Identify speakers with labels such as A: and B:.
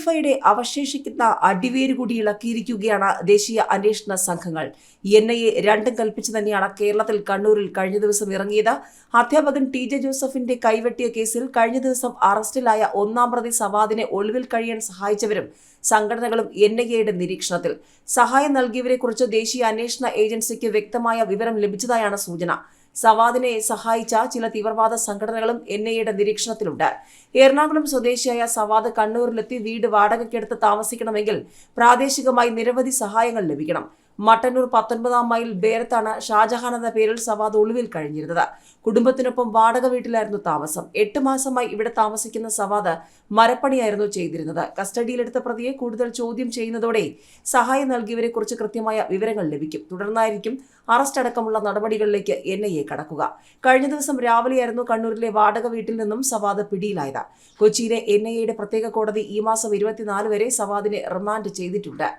A: ഡിവൈഎഫ്ഐയുടെ അവശേഷിക്കുന്ന അടിവേര് കൂടി ഇളക്കിയിരിക്കുകയാണ് ദേശീയ അന്വേഷണ സംഘങ്ങൾ. എൻ ഐ എ രണ്ടും കൽപ്പിച്ചു തന്നെയാണ് കേരളത്തിൽ കണ്ണൂരിൽ കഴിഞ്ഞ ദിവസം ഇറങ്ങിയത്. അധ്യാപകൻ ടി ജെ ജോസഫിന്റെ കൈവെട്ടിയ കേസിൽ കഴിഞ്ഞ ദിവസം അറസ്റ്റിലായ ഒന്നാം പ്രതി സവാദിനെ ഒളിവിൽ കഴിയാൻ സഹായിച്ചവരും സംഘടനകളും എൻ ഐ എയുടെ നിരീക്ഷണത്തിൽ. സഹായം നൽകിയവരെക്കുറിച്ച് ദേശീയ അന്വേഷണ ഏജൻസിക്ക് വ്യക്തമായ വിവരം ലഭിച്ചതായാണ് സൂചന. സവാദിനെ സഹായിച്ച ചില തീവ്രവാദ സംഘടനകളും എൻ ഐ എയുടെ നിരീക്ഷണത്തിലുണ്ട്. എറണാകുളം സ്വദേശിയായ സവാദ് കണ്ണൂരിലെത്തി വീട് വാടകയ്ക്കെടുത്ത് താമസിക്കണമെങ്കിൽ പ്രാദേശികമായി നിരവധി സഹായങ്ങൾ ലഭിക്കണം. മട്ടന്നൂർ പത്തൊൻപതാം മൈൽ ബേരത്താണ് ഷാജഹാൻ എന്ന പേരിൽ സവാദ് ഒളിവിൽ കഴിഞ്ഞിരുന്നത്. കുടുംബത്തിനൊപ്പം വാടക വീട്ടിലായിരുന്നു താമസം. എട്ട് മാസമായി ഇവിടെ താമസിക്കുന്ന സവാദ് മരപ്പണിയായിരുന്നു ചെയ്തിരുന്നത്. കസ്റ്റഡിയിലെടുത്ത പ്രതിയെ കൂടുതൽ ചോദ്യം ചെയ്യുന്നതോടെ സഹായം നൽകിയവരെക്കുറിച്ച് കൃത്യമായ വിവരങ്ങൾ ലഭിക്കും. തുടർന്നായിരിക്കും അറസ്റ്റ് അടക്കമുള്ള നടപടികളിലേക്ക് എൻ ഐ എ കടക്കുക. കഴിഞ്ഞ ദിവസം രാവിലെയായിരുന്നു കണ്ണൂരിലെ വാടക വീട്ടിൽ നിന്നും സവാദ് പിടിയിലായത്. കൊച്ചിയിലെ എൻ ഐ എയുടെ പ്രത്യേക കോടതി ഈ മാസം ഇരുപത്തിനാല് വരെ സവാദിനെ റിമാൻഡ് ചെയ്തിട്ടുണ്ട്.